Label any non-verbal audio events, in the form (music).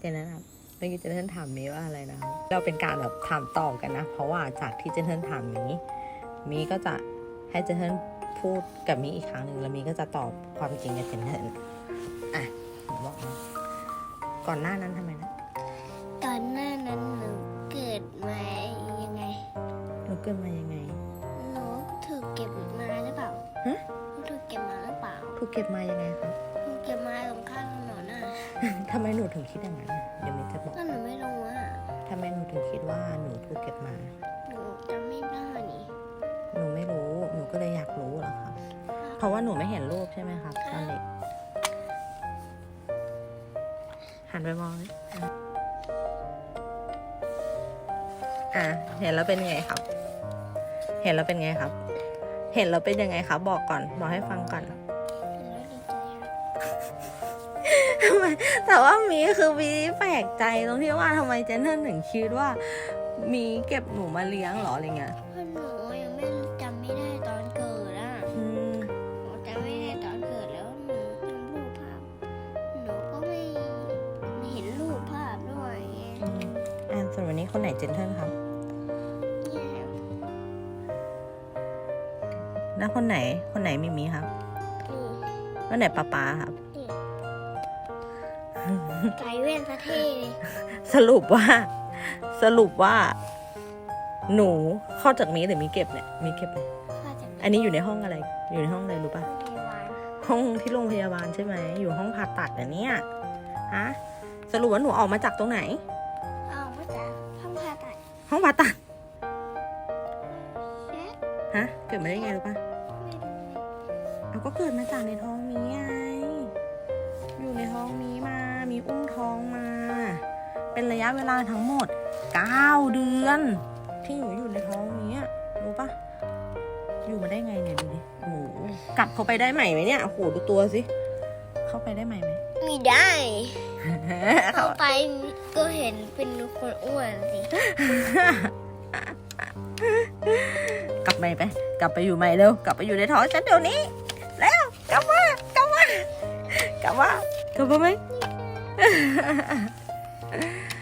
เจนนะครับเมื่อกี้เจนเทิลถามมีว่าอะไรนะครับเราเป็นการแบบถามตอบกันนะ เพราะว่าจากที่เจนเทิลถามมีมีก็จะให้เจนเทิลพูดกับมีอีกครั้งหนึ่งแล้วมีก็จะตอบความจริงกับเจนเทิลอะหนูบอกมาก่อนหน้านั้นทำไมนะตอนหน้านั้นหนูเกิดมายังไงหนูเกิดมายังไงหนูถูกเก็บมาหรือเปล่าฮะหนูถูกเก็บมาหรือเปล่าถูกเก็บมายังไงครับ ทำไมหนูถึงคิดอย่างนั้นอะเดี๋ยวมีจะบอกก็หนูไม่รู้อะทำไมหนูถึงคิดว่าหนูถูกเก็บมา หนูจำไม่ได้นี่หนูไม่รู้ หนูก็เลยอยากรู้เหรอครับเพราะว่าหนูไม่เห็นรูปใช่ไหมครับตอนเด็ก หันไปมองเลยอะ เห็นแล้วเป็นไงครับ เห็นแล้วเป็นไงครับ เห็นแล้วเป็นยังไงครับ บอกก่อน บอกให้ฟังก่อน เห็นแล้วดีใจค่ะทำไม แต่ว่ามีคือมีแปลกใจตรงที่ว่าทำไมเจนเทิลถึงคิดว่า มีเก็บหนูมาเลี้ยงเหรออะไรเงี้ยเพราะหนูยังไม่จำไม่ได้ตอนเกิดอะอืมหนูจำไม่ได้ตอนเกิดแล้วหนูจำรูปภาพหนูก็ไม่ไม่เห็นรูปภาพด้วยไงอืมอ่าส่วนวันนี้คนไหนเจนเทิลครับเนี่ยแล้วคนไหนคนไหนมิมีครับนี่คนไหนป๊าป๊าครับ ไก่เว้นประเทศเลยสรุปว่า สรุปว่า หนูเข้าจากมีหรือมีเก็บเนี่ยมีเก็บเนี่ยข้าจะอันนี้อยู่ในห้องอะไร อยู่ในห้องอะไรรู้ปะพยาบาลห้องที่โรงพยาบาลใช่ไหม อยู่ห้องผ่าตัดอะเนี่ยฮะสรุปว่าหนูออกมาจากตรงไหน เอามาจากห้องผ่าตัดห้องผ่าตัดเอ๊ะฮะเกิดมาได้ไงรู้ปะไม่รู้เอาก็เกิดมาจากในท้องมีไงอยู่ เป็นระยะเวลาทั้งหมด 9 เดือน ที่หนูอยู่ในท้องนี้อะรู้ปะอยู่มาได้ไงเนี่ยดูดิโอ้โหกลับเข้าไปได้ใหม่ไหมเนี่ยโอ้โหดูตัวสิ เข้าไปได้ใหม่ไหมไม่ได้ เข้าเข้าไปก็เห็นเป็นคนอ้วนสิกลับใหม่ไป กลับไปอยู่ใหม่เร็ว กลับไปอยู่ในท้องฉันเดี๋ยวนี้ แล้ว กลับมากลับมากลับมากลับมาไหม 诶 (laughs)